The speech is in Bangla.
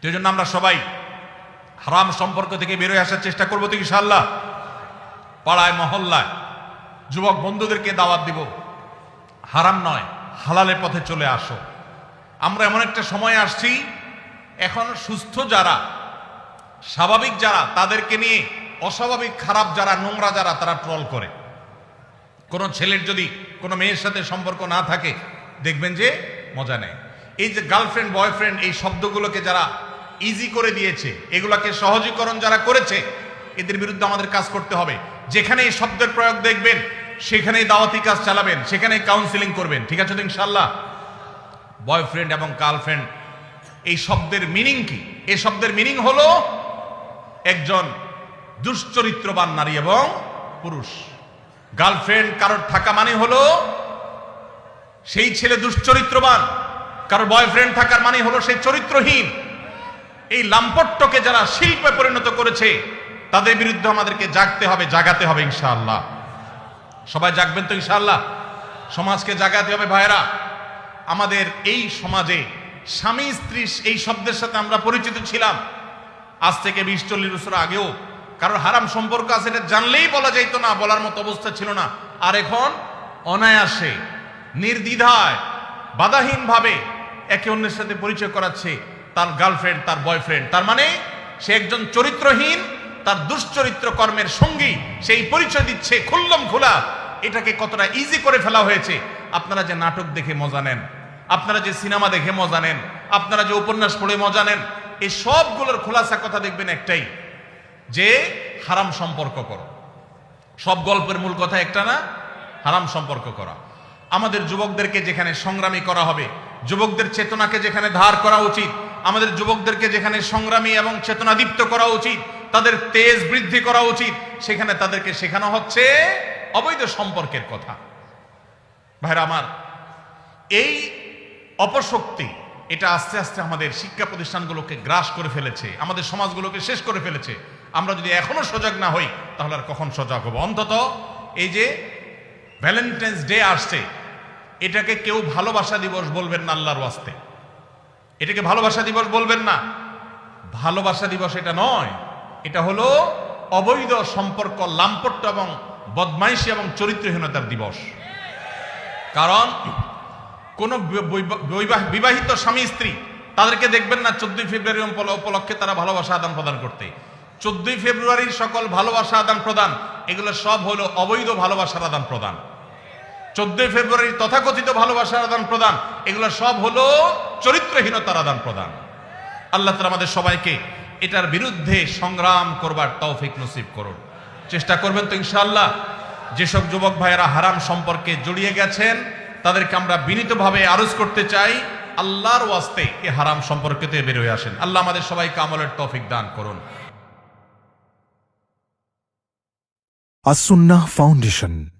তো জন্য আমরা সবাই হারাম সম্পর্ক থেকে বেরোয় আসার চেষ্টা করব তো ইনশাল্লাহ পাড়ায়, মহল্লায় যুবক বন্ধুদেরকে দাওয়াত দিব। হারাম নয়, হালালের পথে চলে আসো। আমরা এমন একটা সময় আসছি, এখন সুস্থ যারা, স্বাভাবিক যারা, তাদেরকে নিয়ে অস্বাভাবিক খারাপ যারা, নোংরা যারা, তারা ট্রল করে। কোনো ছেলের যদি কোনো মেয়ের সাথে সম্পর্ক না থাকে, দেখবেন যে মজা নেয় এই যে গার্লফ্রেন্ড বয়ফ্রেন্ড এই শব্দগুলোকে যারা ইজি করে দিয়েছে। এগুলাকে সহজীকরণ যারা করেছে, এদের বিরুদ্ধে আমাদের কাজ করতে হবে। যেখানে এই শব্দের প্রয়োগ দেখবেন, সেখানেই দাওয়াতি কাজ চালাবেন, সেখানেই কাউন্সিলিং করবেন। ঠিক আছে তো ইনশাল্লাহ বয়ফ্রেন্ড এবং গার্লফ্রেন্ড এই শব্দের মিনিং কি? এই শব্দের মিনিং হলো একজন দুশ্চরিত্রবান নারী এবং পুরুষ। গার্লফ্রেন্ড কারোর থাকা মানে হলো সেই ছেলে দুশ্চরিত্রবান, কারোর বয়ফ্রেন্ড থাকার মানে হলো সেই চরিত্রহীন। এই লাম্পট্যকে যারা শিল্পে পরিণত করেছে, তাদের বিরুদ্ধে আমাদেরকে জাগতে হবে, জাগাতে হবে ইনশাআল্লাহ। সবাই জাগবেন তো ইনশাআল্লাহ? সমাজকে জাগাতে হবে ভাইরা আমাদের এই সমাজে স্বামী, স্ত্রী এই শব্দের সাথে আমরা পরিচিত ছিলাম। আজ থেকে বিশ চল্লিশ বছর আগেও কারোর হারাম সম্পর্ক আছে এটা জানলেই বলা যাইতো না, বলার মতো অবস্থা ছিল না। আর এখন অনায়াসে, নির্দ্বিধায়, বাধাহীনভাবে একে অন্যের সাথে পরিচয় করাচ্ছে। তার গার্লফ্রেন্ড তার বয়ফ্রেন্ড তার মানে সে একজন চরিত্রহীন, তার দুশ্চরিত্র কর্মের সঙ্গী, সেই পরিচয় দিচ্ছে খুল্লম খোলা। এটাকে কতটা ইজি করে ফেলা হয়েছে? আপনারা যে নাটক দেখে মজা নেন, আপনারা যে সিনেমা দেখে মজা নেন, আপনারা যে উপন্যাস পড়ে মজা নেন এই সবগুলোর খোলাসা কথা দেখবেন একটাই, যে হারাম সম্পর্ক করো। সব গল্পের মূল কথা একটা না? হারাম সম্পর্ক করা। আমাদের যুবকদেরকে যেখানে সংগ্রামী করা হবে, যুবকদের চেতনাকে যেখানে ধার করা উচিত আমাদের যুবকদেরকে যেখানে সংগ্রামী এবং চেতনাদীপ্ত করা উচিত, তাদের তেজ বৃদ্ধি করা উচিত, সেখানে তাদেরকে শেখানো হচ্ছে অবৈধ সম্পর্কের কথা। ভাইরা আমার, এই অপশক্তি, এটা আস্তে আস্তে আমাদের শিক্ষা প্রতিষ্ঠানগুলোকে গ্রাস করে ফেলেছে, আমাদের সমাজগুলোকে শেষ করে ফেলেছে। আমরা যদি এখনও সজাগ না হই, তাহলে আর কখন সজাগ হব? অন্তত এই যে ভ্যালেন্টাইন্স ডে আসছে, এটাকে কেউ ভালোবাসা দিবস বলবেন না আল্লাহর ওয়াস্তে। এটাকে ভালোবাসা দিবস বলবেন না। ভালোবাসা দিবস এটা নয়। এটা হলো অবৈধ সম্পর্ক, লাম্পট্য এবং বদমাইশি এবং চরিত্রহীনতার দিবস। কারণ কোন বিবাহিত স্বামী, স্ত্রী, তাদেরকে দেখবেন না চোদ্দই ফেব্রুয়ারি উপলক্ষে তারা ভালোবাসা আদান প্রদান করতে। চোদ্দই ফেব্রুয়ারির সকল ভালোবাসা আদান প্রদান, এগুলো সব হলো অবৈধ ভালোবাসার আদান প্রদান। চোদ্দই ফেব্রুয়ারির তথাকথিত ভালোবাসার আদান প্রদান। এগুলো সব হলো চরিত্রহীনতার আদান প্রদান। আল্লাহ তালা আমাদের সবাইকে এটার বিরুদ্ধে সংগ্রাম করবার তৌফিক নসিব করুন। চেষ্টা করবেন তো ইনশাআল্লাহ। যেসব যুবক ভাইয়েরা হারাম সম্পর্কে জড়িয়ে গেছেন, তাদেরকে আমরা বিনীতভাবে আরজ করতে চাই, আল্লাহর ওয়াস্তে এ হারাম সম্পর্কেতে বেরোয় আসেন। আল্লাহ আমাদের সবাইকে আমলের তৌফিক দান করুন। আসুন্নাহ ফাউন্ডেশন।